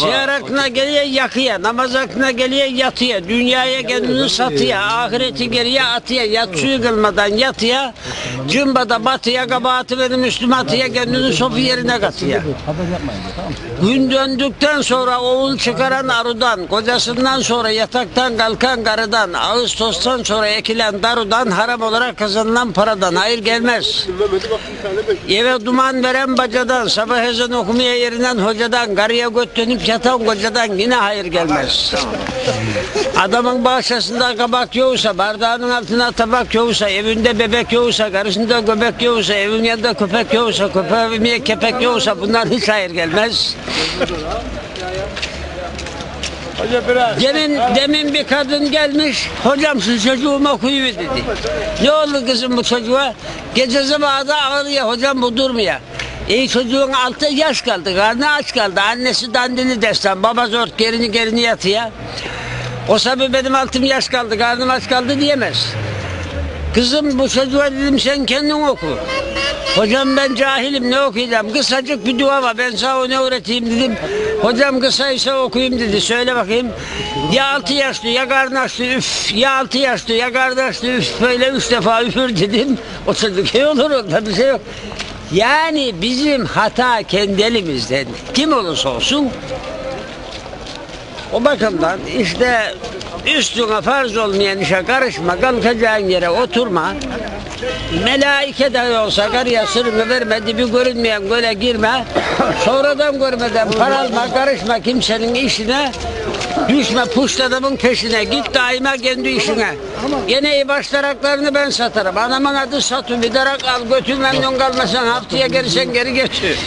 Siyer aklına geliyor yakıya, namaz aklına geliyor yatıya, dünyaya kendini satıya, ahireti geriye atıya, yatsıyı kılmadan yatıya, cımbada batıya, kabahatı benim üstüme atıya, kendini sofu yerine katıya. Gün döndükten sonra oğul çıkaran arıdan, kocasından sonra yataktan kalkan karıdan, Ağustos'tan sonra ekilen darudan, haram olarak kazanılan paradan hayır gelmez. Eve duman veren bacadan, sabah ezan okumaya yerinden hocadan, karıya göt dönüp yatan kocadan yine hayır gelmez. Adamın bahçesinde kabak yoksa, bardağının altına tabak yoksa, evinde bebek yoksa, karısında göbek yoksa, evin yanında köpek yoksa, köpeğe kepek yoksa bundan hiç hayır gelmez. Demin, demin bir kadın gelmiş, hocam şu çocuğuma okuyu dedi. Ne oldu kızım bu çocuğa? Gece zamanında ağrıyor hocam bu durmuyor. İyi çocuğun altı yaş kaldı, karnı aç kaldı. Annesi dandini destan, baba zor gerini gerini yatıyor. O sabı benim altım yaş kaldı, karnım aç kaldı diyemez. Kızım bu çocuğa dedim sen kendin oku. Hocam ben cahilim ne okuyacağım? Kısacık bir dua var ben sana ne öğreteyim dedim. Hocam kısaysa okuyayım dedi. Söyle bakayım. Ya altı yaşlı ya kardeşli üf. Ya altı yaşlı ya kardeşli üf. Böyle üç defa üfür dedim. O çocuk iyi olur onda bir şey yok. Yani bizim hata kendi elimizden. Kim olursa olsun o bakımdan işte üstüne farz olmayan işe karışma, kalkacağın yere oturma. Melaike de olsa karıya sırrını verme, dibi görünmeyen göle girme. Sonradan görmeden para alma, karışma kimsenin işine. Düşme puşt adamın peşine, git daima kendi işine. İyi başlaraklarını ben satarım. Anamın adı Satu, bir darak al götür memnun kalmasan haftaya gelirsen geri götür.